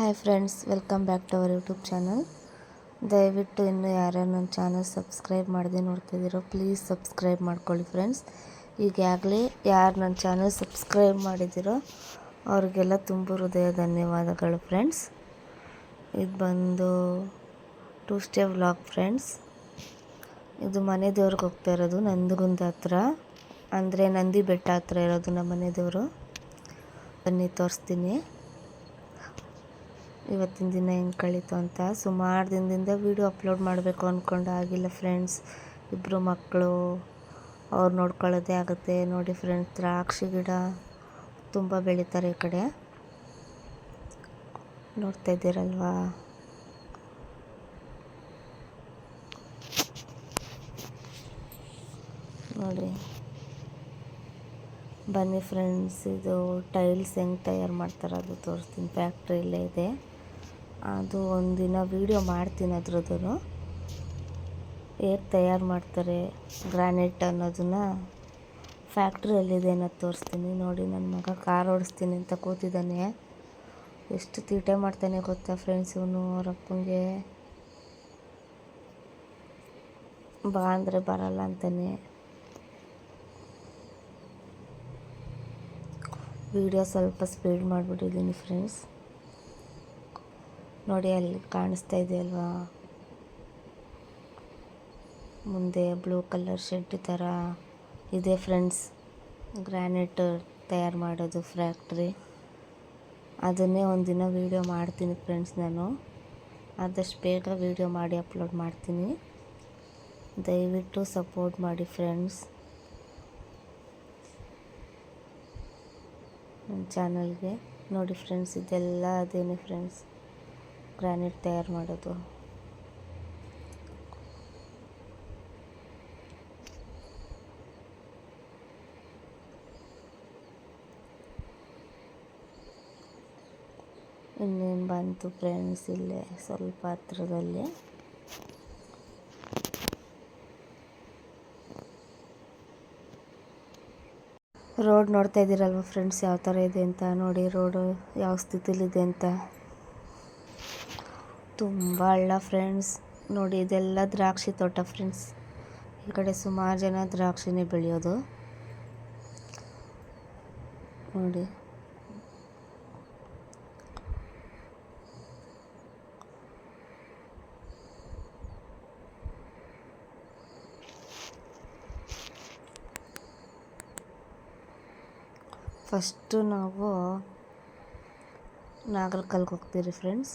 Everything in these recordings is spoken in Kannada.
Hi friends welcome back to our YouTube channel ದಯವಿಟ್ಟು ಇನ್ನು ಯಾರ್ಯಾರು ನನ್ನ ಚಾನಲ್ ಸಬ್ಸ್ಕ್ರೈಬ್ ಮಾಡದೆ ನೋಡ್ತಿದ್ದೀರೋ ಪ್ಲೀಸ್ ಸಬ್ಸ್ಕ್ರೈಬ್ ಮಾಡ್ಕೊಳ್ಳಿ ಫ್ರೆಂಡ್ಸ್ ಈಗಾಗಲೇ ಯಾರು ನನ್ನ ಚಾನಲ್ ಸಬ್ಸ್ಕ್ರೈಬ್ ಮಾಡಿದ್ದೀರೋ, ಅವ್ರಿಗೆಲ್ಲ ತುಂಬ ಹೃದಯ ಧನ್ಯವಾದಗಳು ಫ್ರೆಂಡ್ಸ್ ಇದು ಬಂದು ಟೂ ಸ್ಟೇ ವ್ಲಾಗ್ ಫ್ರೆಂಡ್ಸ್ ಇದು ಮನೆ ದೇವ್ರಿಗೆ ಹೋಗ್ತಾ ಇರೋದು ನಂದಗುಂದ ಹತ್ರ. ಅಂದರೆ ನಂದಿ ಬೆಟ್ಟ ಹತ್ರ ಇರೋದು ನಮ್ಮ ಮನೆ ದೇವರು. ಬನ್ನಿ ತೋರಿಸ್ತೀನಿ. ಇವತ್ತಿನ ದಿನ ಹೆಂಗೆ ಕಳೀತು ಅಂತ ಸುಮಾರು ದಿನದಿಂದ ವೀಡಿಯೋ ಅಪ್ಲೋಡ್ ಮಾಡಬೇಕು ಅಂದ್ಕೊಂಡು ಆಗಿಲ್ಲ ಫ್ರೆಂಡ್ಸ್. ಇಬ್ಬರು ಮಕ್ಕಳು, ಅವ್ರು ನೋಡ್ಕೊಳ್ಳೋದೇ ಆಗುತ್ತೆ. ನೋಡಿ ಫ್ರೆಂಡ್ಸ್, ದ್ರಾಕ್ಷಿ ಗಿಡ ತುಂಬ ಬೆಳೀತಾರೆ ಈ ಕಡೆ. ನೋಡ್ತಾ ಇದ್ದೀರಲ್ವಾ? ನೋಡಿ. ಬನ್ನಿ ಫ್ರೆಂಡ್ಸ್, ಇದು ಟೈಲ್ಸ್ ಹೆಂಗೆ ತಯಾರು ಮಾಡ್ತಾರೆ ಅದು ತೋರಿಸ್ತೀನಿ. ಫ್ಯಾಕ್ಟ್ರಿಯಲ್ಲೇ ಇದೆ. ಅದು ಒಂದಿನ ವೀಡಿಯೋ ಮಾಡ್ತೀನಿ ಅದ್ರದ್ದು ಹೇಗೆ ತಯಾರು ಮಾಡ್ತಾರೆ ಗ್ರಾನೈಟ್ ಅನ್ನೋದನ್ನು ಫ್ಯಾಕ್ಟ್ರಿಯಲ್ಲಿದೆ ಅನ್ನೋದು ತೋರಿಸ್ತೀನಿ. ನೋಡಿ ನನ್ನ ಮಗ ಕಾರ್ ಓಡಿಸ್ತೀನಿ ಅಂತ ಕೂತಿದ್ದಾನೆ. ಎಷ್ಟು ತೀಟೆ ಮಾಡ್ತಾನೆ ಗೊತ್ತಾ ಫ್ರೆಂಡ್ಸ್ ಇವನು ಅಪ್ಪಂಗೆ. ಬಾ ಅಂದರೆ ಬರಲ್ಲ ಅಂತಾನೆ. ವಿಡಿಯೋ ಸ್ವಲ್ಪ ಸ್ಪೀಡ್ ಮಾಡಿಬಿಟ್ಟಿದ್ದೀನಿ ಫ್ರೆಂಡ್ಸ್ ನೋಡಿ, ಅಲ್ಲಿ ಕಾಣಿಸ್ತಾ ಇದೆ ಅಲ್ವಾ ಮುಂದೆ ಬ್ಲೂ ಕಲರ್ ಶೆಡ್ ಥರ ಇದೆ ಫ್ರೆಂಡ್ಸ್. ಗ್ರಾನೈಟ್ ತಯಾರು ಮಾಡೋದು ಫ್ಯಾಕ್ಟ್ರಿ. ಅದನ್ನೇ ಒಂದಿನ ವೀಡಿಯೋ ಮಾಡ್ತೀನಿ ಫ್ರೆಂಡ್ಸ್ ನಾನು. ಆದಷ್ಟು ಬೇಗ ವೀಡಿಯೋ ಮಾಡಿ, ಅಪ್ಲೋಡ್ ಮಾಡ್ತೀನಿ. ದಯವಿಟ್ಟು ಸಪೋರ್ಟ್ ಮಾಡಿ ಫ್ರೆಂಡ್ಸ್. ನನ್ನ ಚಾನಲ್ಗೆ ನೋಡಿ ಫ್ರೆಂಡ್ಸ್, ಇದೆಲ್ಲ ಅದೇನೆ ಫ್ರೆಂಡ್ಸ್. ಗ್ರಾನೈಟ್ ತಯಾರು ಮಾಡೋದು. ಇನ್ನೇನು ಬಂತು ಫ್ರೆಂಡ್ಸ್ ಇಲ್ಲೇ ಸ್ವಲ್ಪ ಹತ್ರದಲ್ಲಿ. ರೋಡ್ ನೋಡ್ತಾ ಇದ್ದೀರಲ್ವ ಫ್ರೆಂಡ್ಸ್ ಯಾವ ಥರ ಇದೆ ಅಂತ? ನೋಡಿ ರೋಡು ಯಾವ ಸ್ಥಿತಿಲಿದೆ ಅಂತ. ತುಂಬ ಹಳ್ಳ ಫ್ರೆಂಡ್ಸ್ ನೋಡಿ, ಇದೆಲ್ಲ ದ್ರಾಕ್ಷಿ ತೋಟ ಫ್ರೆಂಡ್ಸ್ ಈ ಕಡೆ ಸುಮಾರು ಜನ ದ್ರಾಕ್ಷಿನೇ ಬೆಳೆಯೋದು. ನೋಡಿ. ಫಸ್ಟು ನಾವು ನಾಗರಕಲ್ಗೆ ಹೋಗ್ತೀರಿ ಫ್ರೆಂಡ್ಸ್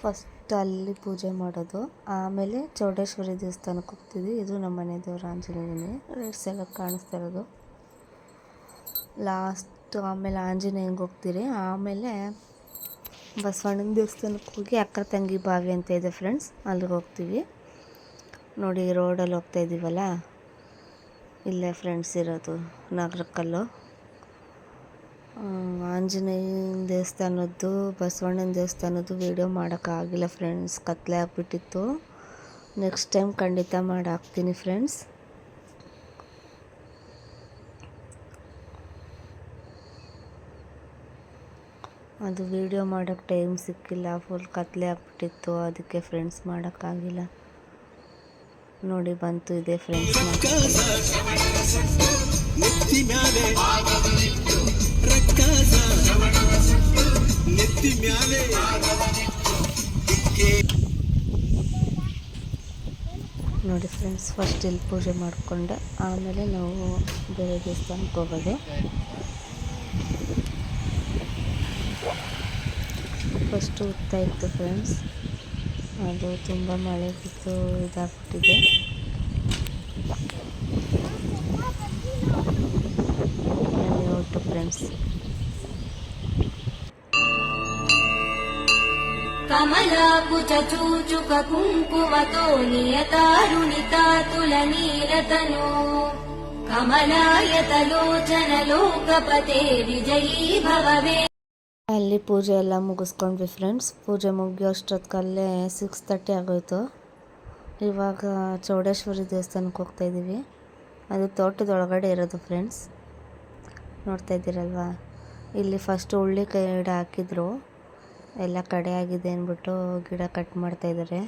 ಫಸ್ಟ್ ಅಲ್ಲಿ ಪೂಜೆ ಮಾಡೋದು, ಆಮೇಲೆ ಚೌಡೇಶ್ವರಿ ದೇವಸ್ಥಾನಕ್ಕೆ ಹೋಗ್ತೀವಿ ಇದು ನಮ್ಮ ಮನೆ ದೇವ್ರ ಆಂಜನೇಯನೇ ರೈಟ್ ಎಲ್ಲ ಕಾಣಿಸ್ತಾ ಇರೋದು. ಲಾಸ್ಟ್ ಆಮೇಲೆ ಆಂಜನೇಯಂಗೆ ಹೋಗ್ತೀರಿ. ಆಮೇಲೆ ಬಸವಣ್ಣನ ದೇವಸ್ಥಾನಕ್ಕೆ ಹೋಗಿ ಅಕ್ಕ ತಂಗಿ ಬಾವಿ ಅಂತ ಇದೆ ಫ್ರೆಂಡ್ಸ್ ಅಲ್ಲಿಗೆ ಹೋಗ್ತೀವಿ. ನೋಡಿ ರೋಡಲ್ಲಿ ಹೋಗ್ತಾ ಇದ್ದೀವಲ್ಲ ಇಲ್ಲೇ ಫ್ರೆಂಡ್ಸ್ ಇರೋದು ನಾಗರಕಲ್ಲು. ಆಂಜನೇಯನ ದೇವಸ್ಥಾನದ್ದು, ಬಸವಣ್ಣನ ದೇವಸ್ಥಾನದ್ದು ವೀಡಿಯೋ ಮಾಡೋಕ್ಕಾಗಿಲ್ಲ ಫ್ರೆಂಡ್ಸ್ ಕತ್ಲೆ ಆಗಿಬಿಟ್ಟಿತ್ತು. ನೆಕ್ಸ್ಟ್ ಟೈಮ್ ಖಂಡಿತ ಮಾಡಾಕ್ತೀನಿ ಫ್ರೆಂಡ್ಸ್ ಅದು ವೀಡಿಯೋ ಮಾಡೋಕ್ಕೆ ಟೈಮ್ ಸಿಕ್ಕಿಲ್ಲ. ಫುಲ್ ಕತ್ಲೆ ಆಗ್ಬಿಟ್ಟಿತ್ತು. ಅದಕ್ಕೆ ಫ್ರೆಂಡ್ಸ್ ಮಾಡೋಕ್ಕಾಗಿಲ್ಲ. ನೋಡಿ, ಬಂತು ಇದೆ ಫ್ರೆಂಡ್ಸ್ ನೋಡಿ ಫ್ರೆಂಡ್ಸ್ ಫಸ್ಟ್ ಇಲ್ಲಿ ಪೂಜೆ ಮಾಡಿಕೊಂಡೆ. ಆಮೇಲೆ ನಾವು ಬೇರೆ ದೇವಸ್ಥಾನಕ್ಕೆ ಹೋಗೋದು. ಫಸ್ಟು ಉತ್ತಾ ಇತ್ತು ಫ್ರೆಂಡ್ಸ್ ಅದು ತುಂಬ ಮಳೆ ಬಿದ್ದು ಇದಾಗ್ಬಿಟ್ಟಿದೆ. ಫ್ರೆಂಡ್ಸ್ ಕಮಲಾಕುಚ ಚೂಚುಕ ಕುಂಕುಮತೋ ನಿಯತಾರುಣಿತಾತುಲ ನೀಲತನೋ. ಕಮಲಾಯತಲೋಚನ ಲೋಕಪತೆ ವಿಜಯೀ ಭವೇ ಅಲ್ಲಿ ಪೂಜೆ ಎಲ್ಲ ಮುಗಿಸ್ಕೊಂಡ್ವಿ ಫ್ರೆಂಡ್ಸ್ ಪೂಜೆ ಮುಗಿಯೋ ಅಷ್ಟೊತ್ಕಲ್ಲೇ ಸಿಕ್ಸ್ ತರ್ಟಿ ಆಗೋಯಿತು. ಇವಾಗ ಚೌಡೇಶ್ವರಿ ದೇವಸ್ಥಾನಕ್ಕೆ ಹೋಗ್ತಾ ಇದ್ದೀವಿ ಅದು ತೋಟದೊಳಗಡೆ ಇರೋದು ಫ್ರೆಂಡ್ಸ್ ನೋಡ್ತಾ ಇದ್ದೀರಲ್ವ? ಇಲ್ಲಿ ಫಸ್ಟ್ ಉಳ್ಳಿ ಗಿಡ ಹಾಕಿದ್ರು. ಎಲ್ಲ ಕಡೆ ಆಗಿದೆ ಅಂದ್ಬಿಟ್ಟು ಗಿಡ ಕಟ್ ಮಾಡ್ತಾ ಇದ್ದಾರೆ.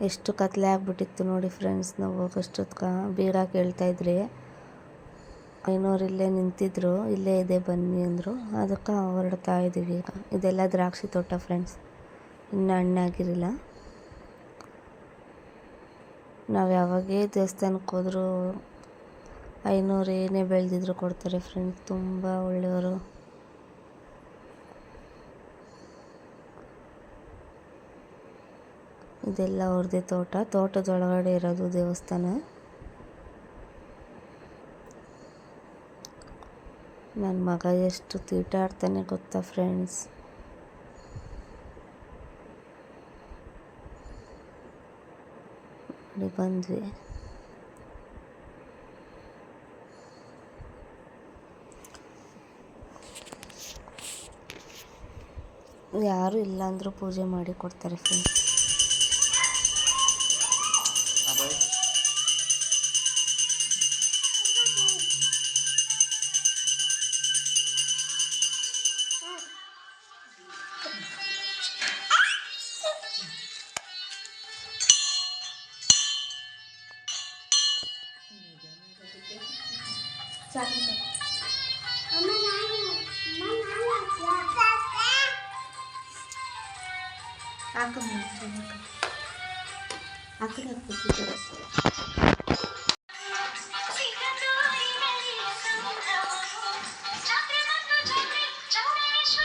ಎಷ್ಟು ಕತ್ಲೆ ಆಗ್ಬಿಟ್ಟಿತ್ತು ನೋಡಿ ಫ್ರೆಂಡ್ಸ್ ನಾವು ಹೋಗೋಷ್ಟೊತ್ಕ ಬೀಗ ಕೇಳ್ತಾ ಇದ್ರಿ. ಐನೂರು ಇಲ್ಲೇ ನಿಂತಿದ್ರು, ಇಲ್ಲೇ ಇದೆ ಬನ್ನಿ ಅಂದರು. ಅದಕ್ಕೆ ಹೊರಡ್ತಾ ಇದ್ದೀವಿ ಈಗ. ಇದೆಲ್ಲ ದ್ರಾಕ್ಷಿ ತೋಟ ಫ್ರೆಂಡ್ಸ್ ಇನ್ನೂ ಹಣ್ಣಾಗಿರಲಿಲ್ಲ ನಾವು ಯಾವಾಗೇ ದೇವಸ್ಥಾನಕ್ಕೆ ಹೋದರೂ ಐನೂರು ಏನೇ ಬೆಳೆದಿದ್ರು ಕೊಡ್ತಾರೆ ಫ್ರೆಂಡ್ಸ್ ತುಂಬ ಒಳ್ಳೆಯವರು. ಇದೆಲ್ಲ ಅವ್ರದ್ದೇ ತೋಟ. ತೋಟದೊಳಗಡೆ ಇರೋದು ದೇವಸ್ಥಾನ. ನನ್ನ ಮಗ ಎಷ್ಟು ತೀಟಾಡ್ತಾನೆ ಗೊತ್ತಾ ಫ್ರೆಂಡ್ಸ್ ಬಂದ್ವಿ. ಯಾರು ಇಲ್ಲ ಅಂದರೂ ಪೂಜೆ ಮಾಡಿ ಕೊಡ್ತಾರೆ ಫ್ರೆಂಡ್ಸ್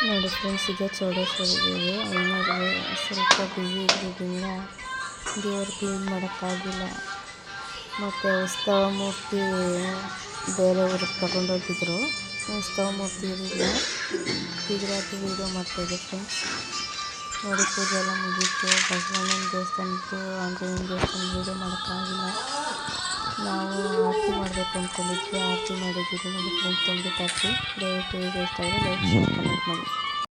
ನೋಡಿ ಫ್ರೆಂಡ್ಸ್ ಇದೆ ಚೌಡೇಶ್ವರಿ ದೇವಿ ಐನೂರಿಗೆ ಸ್ವಲ್ಪ ಬ್ಯುಸಿ ಇದ್ದಿದ್ದರಿಂದ ದೇವ್ರು ಕ್ಲೀನ್ ಮಾಡೋಕ್ಕಾಗಿಲ್ಲ. ಮತ್ತು ಉತ್ಸವ ಮೂರ್ತಿ ಬೇರೆ ಊರಿಗೆ ತಗೊಂಡೋಗಿದ್ರು. ಉತ್ಸವ ಮೂರ್ತಿ ಇರಲಿಲ್ಲ ಅದು ವೀಡಿಯೋ ಮಾಡ್ತಾಯಿದ್ದೆ ಫ್ರೆಂಡ್ಸ್ ನೋಡಿ ಪೂಜೆ ಎಲ್ಲ ಮುಗೀತು. ಬಸವಣ್ಣನ ದೇವಸ್ಥಾನದ್ದು, ಆಂಜನೇಯನ ದೇವಸ್ಥಾನ ವೀಡಿಯೋ ಮಾಡೋಕ್ಕಾಗಿಲ್ಲ ನಾವು ಆರತಿ ಮಾಡಬೇಕು ಅಂದ್ಕೊಂಡಿದ್ವಿ ಆರತಿ ಮಾಡಿದ್ದೀವಿ. ನೋಡಿ ಫ್ರೆಂಡ್ಸ್ ತುಂಬ ಆರತಿ ದಯವಿಟ್ಟು ಇಷ್ಟ ಆದರೆ ಲೈಕ್ ಕಮೆಂಟ್ ಮಾಡಿ.